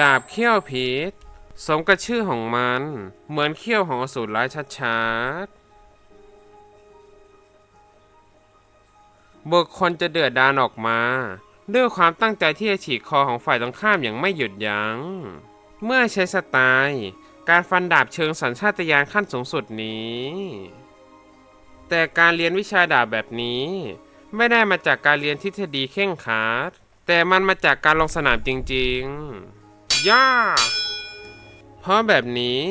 ดาบเขี้ยวพิษสมกับชื่อของมัน เหมือนเขี้ยวของอสูรร้ายชัดๆบุคคลจะเดือดดานออกมา ด้วยความตั้งใจที่จะฉีกคอของฝ่ายตรงข้ามอย่างไม่หยุดยัง้ง เมื่อใช้สไตล์การฟันดาบเชิงสัญชาตญาณขั้นสูงสุดนี้ แต่การเรียนวิชาดาบแบบนี้ ไม่ได้มาจากการเรียนทฤษฎีเข่งคัดแต่มันมาจากการลงสนามจริง ๆ ย่า เพราะแบบนี้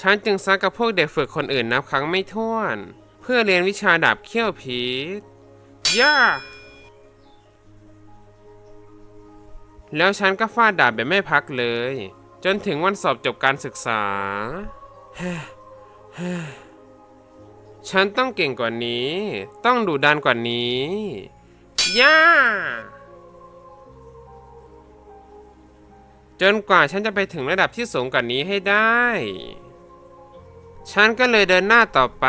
ฉันจึงซักกับพวกเด็กฝึกคนอื่นนับครั้งไม่ถ้วน เพื่อเรียนวิชาดาบเขี้ยวพิษย่า แล้วฉันก็ฟาดดาบแบบไม่พักเลย จนถึงวันสอบจบการศึกษา ฉันต้องเก่งกว่านี้ ต้องดุดันกว่านี้ย่า จนกว่าฉันจะไปถึงระดับที่สูงกว่านี้ให้ได้ ฉันก็เลยเดินหน้าต่อไป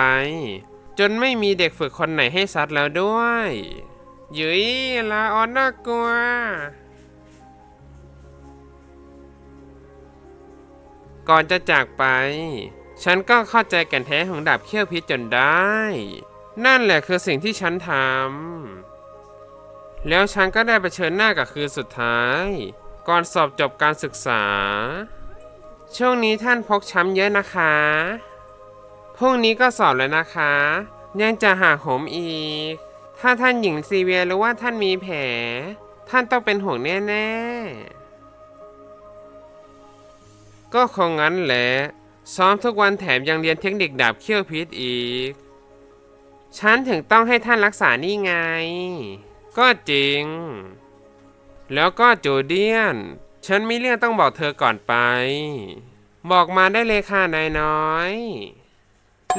จนไม่มีเด็กฝึกคนไหนให้ซัดแล้วด้วยยุยลาออนน่ากลัว ก่อนจะจากไป ฉันก็เข้าใจแก่นแท้ของดาบเขี้ยวพิษจนได้ นั่นแหละคือสิ่งที่ฉันทำแล้วฉันก็ได้เผชิญหน้ากับคืนสุดท้าย ก่อนสอบจบการศึกษา ช่วงนี้ท่านพกช้ำเยอะนะคะ พรุ่งนี้ก็สอบแล้วนะคะ ยังจะหาโหมอีก ถ้าท่านหญิงซีเวียรู้ว่าท่านมีแผล ท่านต้องเป็นห่วงแน่ๆ ก็คงงั้นแหละ ซ้อมทุกวันแถมยังเรียนเทคนิคดาบเขี้ยวพิษอีก ฉันถึงต้องให้ท่านรักษานี่ไง ก็จริง แล้วก็จูเดียน ฉันมีเรื่องต้องบอกเธอก่อนไป บอกมาได้เลยค่ะนายน้อย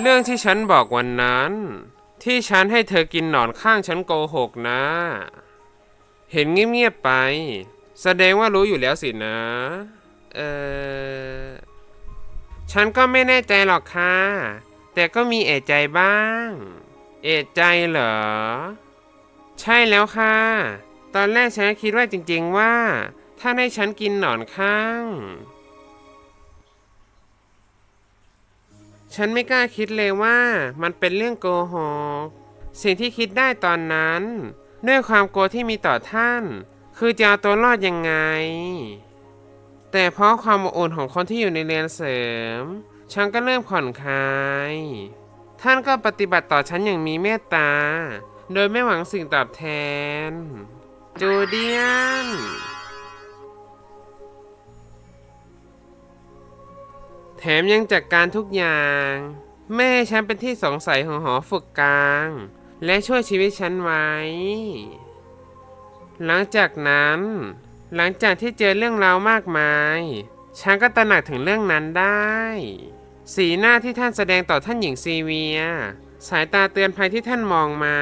เรื่องที่ฉันบอกวันนั้น ที่ฉันให้เธอกินหนอนข้างฉันโกหกนะ เห็นเงียบๆไป แสดงว่ารู้อยู่แล้วสินะ เออฉันก็ไม่แน่ใจหรอกค่ะ แต่ก็มีเอะใจบ้าง เอะใจเหรอ ใช่แล้วค่ะ ตอนแรกฉันคิดว่าจริงๆว่า ถ้าให้ฉันกินหนอนข้าง ฉันไม่กล้าคิดเลยว่ามันเป็นเรื่องโกหก สิ่งที่คิดได้ตอนนั้น ด้วยความกลัวที่มีต่อท่าน คือจะเอาตัวรอดยังไง แต่เพราะความอบอุ่นของคนที่อยู่ในเรียนเสริม ฉันก็เริ่มผ่อนคลาย ท่านก็ปฏิบัติต่อฉันอย่างมีเมตตา โดยไม่หวังสิ่งตอบแทน จูเดียน แถมยังจัดการทุกอย่าง แม่ฉันเป็นที่สงสัยของหอฝึกกลาง และช่วยชีวิตฉันไว้ หลังจากนั้น หลังจากที่เจอเรื่องราวมากมาย ฉันก็ตระหนักถึงเรื่องนั้นได้ สีหน้าที่ท่านแสดงต่อท่านหญิงซีเวีย สายตาเตือนภัยที่ท่านมองมา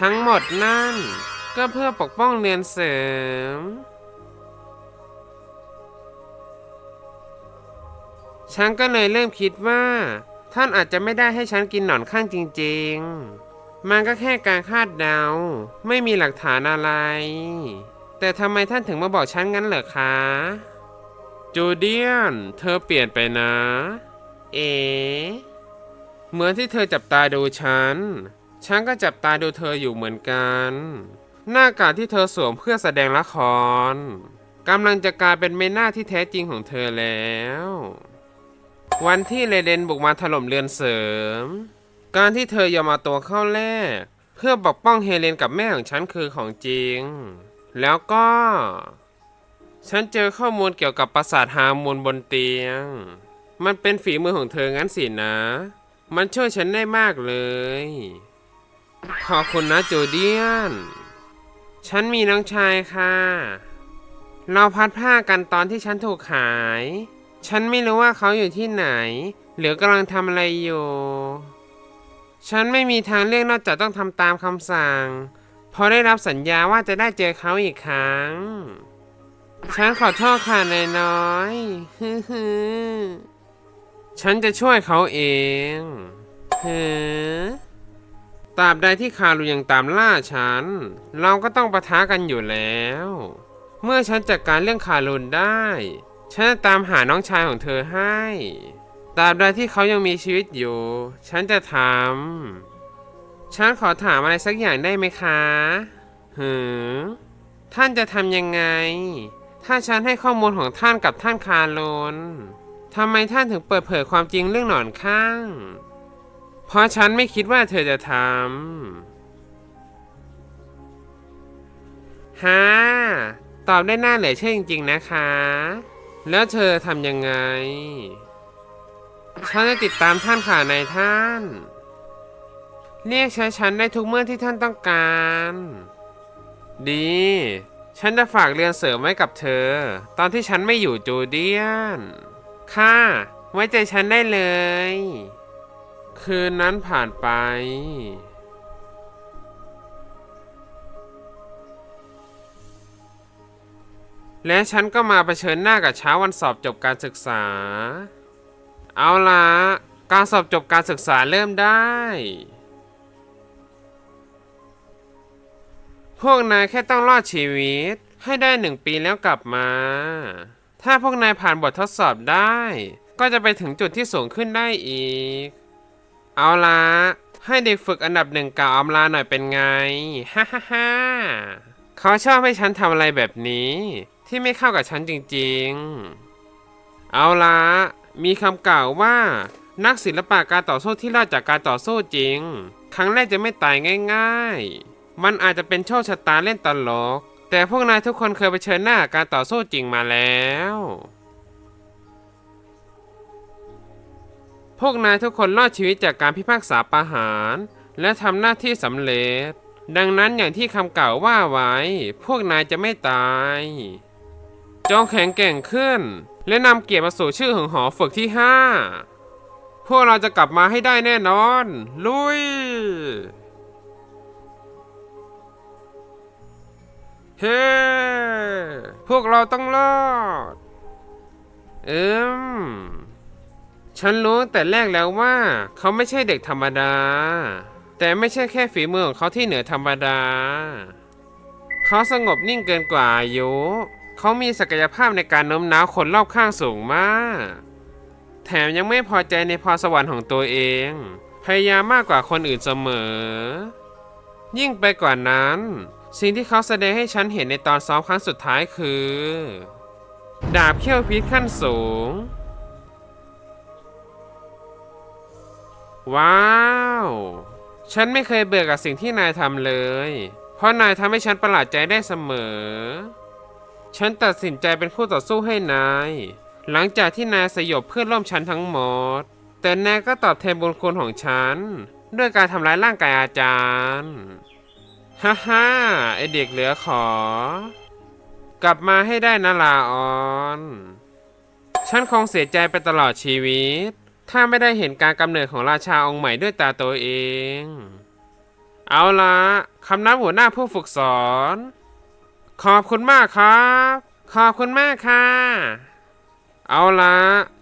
ทั้งหมดนั่น ก็เพื่อปกป้องเรือนเสริม ฉันก็เลยเริ่มคิดว่า ท่านอาจจะไม่ได้ให้ฉันกินหนอนข้างจริง ๆ มันก็แค่การคาดเดา ไม่มีหลักฐานอะไร แต่ทำไมท่านถึงมาบอกฉันงั้นเหรอคะ จูเดียน เธอเปลี่ยนไปนะ เอ๋เหมือนที่เธอจับตาดูฉัน ฉันก็จับตาดูเธออยู่เหมือนกัน หน้ากากที่เธอสวมเพื่อแสดงละครกำลังจะกลายเป็นเมน่าที่แท้จริงของเธอแล้ว วันที่เลเดนบุกมาถล่มเรือนเสริม การที่เธอยอมมาตัวเข้าแรกเพื่อปกป้องเฮเลนกับแม่ของฉันคือของจริง แล้วก็ ฉันเจอข้อมูลเกี่ยวกับปราสาทฮาร์มูนบนเตียง มันเป็นฝีมือของเธองั้นสินะ มันช่วยฉันได้มากเลย ขอบคุณนะโจเดียน ฉันมีน้องชายค่ะ เราพัดผ้ากันตอนที่ฉันถูกขาย ฉันไม่รู้ว่าเขาอยู่ที่ไหน หรือกำลังทำอะไรอยู่ ฉันไม่มีทางเลือกนอกจากต้องทำตามคำสั่ง เพราะได้รับสัญญาว่าจะได้เจอเขาอีกครั้ง ฉันขอโทษค่ะนายน้อยฮึฮึฉันจะช่วยเขาเองเฮ้ ตราบใดที่คารุยังตามล่าฉัน เราก็ต้องปะทะกันอยู่แล้ว เมื่อฉันจัดการเรื่องคารุนได้ ฉันจะตามหาน้องชายของเธอให้ ตราบใดที่เขายังมีชีวิตอยู่ ฉันจะทำ ฉันขอถามอะไรสักอย่างได้ไหมคะ หือ ท่านจะทำยังไง ถ้าฉันให้ข้อมูลของท่านกับท่านคาร์โลนทำไมท่านถึงเปิดเผยความจริงเรื่องหนอนข้าง เพราะฉันไม่คิดว่าเธอจะทำฮ่าตอบได้น่าเหลือเชื่อจริง ๆ นะคะ แล้วเธอทำยังไง ฉันจะติดตามท่านค่ะนายท่าน เรียกใช้ฉันได้ทุกเมื่อที่ท่านต้องการ ดี ฉันจะฝากเรียนเสริมไว้กับเธอ ตอนที่ฉันไม่อยู่จูเดียน ค่ะ ไว้ใจฉันได้เลย คืนนั้นผ่านไป และฉันก็มาเผชิญหน้ากับเช้าวันสอบจบการศึกษา เอาละการสอบจบการศึกษาเริ่มได้ พวกนายแค่ต้องรอดชีวิต ให้ได้หนึ่งปีแล้วกลับมา ถ้าพวกนายผ่านบททดสอบได้ ก็จะไปถึงจุดที่สูงขึ้นได้อีก เอาละให้เด็กฝึกอันดับหนึ่งกล่าวอำลาหน่อยเป็นไง ฮ่าฮ่าฮ่าเขาชอบให้ฉันทำอะไรแบบนี้ ที่ไม่เข้ากับฉันจริงๆ เอาละมีคำกล่าวว่า นักศิลปะการต่อสู้ที่รอดจากการต่อสู้จริง ครั้งแรกจะไม่ตายง่ายๆ มันอาจจะเป็นโชคชะตาเล่นตลก แต่พวกนายทุกคนเคยเผชิญหน้ากับการต่อสู้จริงมาแล้ว พวกนายทุกคนรอดชีวิตจากการพิพากษาประหาร และทำหน้าที่สำเร็จ ดังนั้นอย่างที่คำกล่าวว่าไว้ พวกนายจะไม่ตาย จงแข็งแกร่งขึ้น และนำเกียรติมาสู่ชื่อของหอฝึกที่5พวกเราจะกลับมาให้ได้แน่นอน ลุย เฮ้ พวกเราต้องรอด เอิม ฉันรู้แต่แรกแล้วว่า เขาไม่ใช่เด็กธรรมดา แต่ไม่ใช่แค่ฝีมือของเขาที่เหนือธรรมดา เขาสงบนิ่งเกินกว่าอายุเขามีศักยภาพในการโน้มน้าวคนรอบข้างสูงมาก แถมยังไม่พอใจในพรสวรรค์ของตัวเอง พยายามมากกว่าคนอื่นเสมอ ยิ่งไปกว่านั้น สิ่งที่เขาแสดงให้ฉันเห็นในตอนซ้อมครั้งสุดท้ายคือ ดาบเขี้ยวพิษขั้นสูง ว้าว ฉันไม่เคยเบื่อกับสิ่งที่นายทำเลย เพราะนายทำให้ฉันประหลาดใจได้เสมอ ฉันตัดสินใจเป็นคู่ต่อสู้ให้นาย หลังจากที่นายสยบเพื่อนร่วมชั้นทั้งหมด แต่นายก็ตอบแทนบุญคุณของฉัน ด้วยการทำร้ายร่างกายอาจารย์ ฮ่าฮ่าไอเด็กเหลือขอ กลับมาให้ได้นะลาออน ฉันคงเสียใจไปตลอดชีวิต ถ้าไม่ได้เห็นการกำเนิดของราชาองค์ใหม่ด้วยตาตัวเอง เอาละคำนับหัวหน้าผู้ฝึกสอน ขอบคุณมากครับ ขอบคุณมากค่ะ เอาละ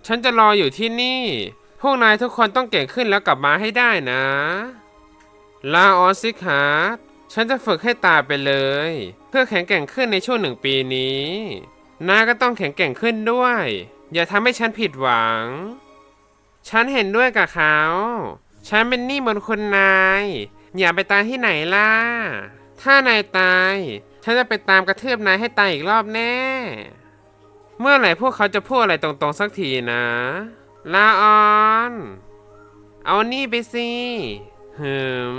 ฉันจะรออยู่ที่นี่ พวกนายทุกคนต้องเก่งขึ้นแล้วกลับมาให้ได้นะ ลาออนซิกฮาร์ฉันจะฝึกให้ตาไปเลย เพื่อแข็งแกร่งขึ้นในช่วงหนึ่งปีนี้ นาก็ต้องแข็งแกร่งขึ้นด้วย อย่าทำให้ฉันผิดหวัง ฉันเห็นด้วยกับเขา ฉันเป็นหนี้บนคุณนาย อย่าไปตายที่ไหนล่ะ ถ้านายตาย ฉันจะไปตามกระเทือบนายให้ตายอีกรอบแน่ เมื่อไหร่พวกเขาจะพูดอะไรตรงๆสักทีนะ ลาออน เอานี่ไปสิหืม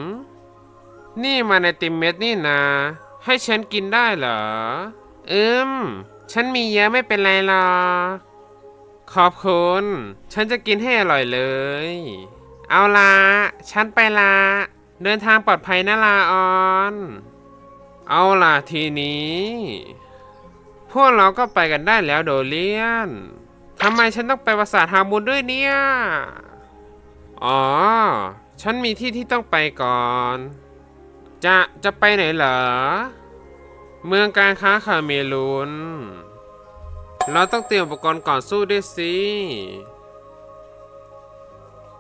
นี่มาในติมเม็ดนี่นะ ให้ฉันกินได้เหรอ อืม ฉันมีเยอะไม่เป็นไรหรอก ขอบคุณ ฉันจะกินให้อร่อยเลย เอาละฉันไปละ เดินทางปลอดภัยนะลาออน เอาล่ะทีนี้ พวกเราก็ไปกันได้แล้วโดเลียนทำไมฉันต้องไปปราสาทฮามูนด้วยเนี่ย อ๋อ ฉันมีที่ที่ต้องไปก่อน จะจะไปไหนเหรอ เมืองการค้าคาเมรูน เราต้องเตรียมอุปกรณ์ก่อนสู้ด้วยสิ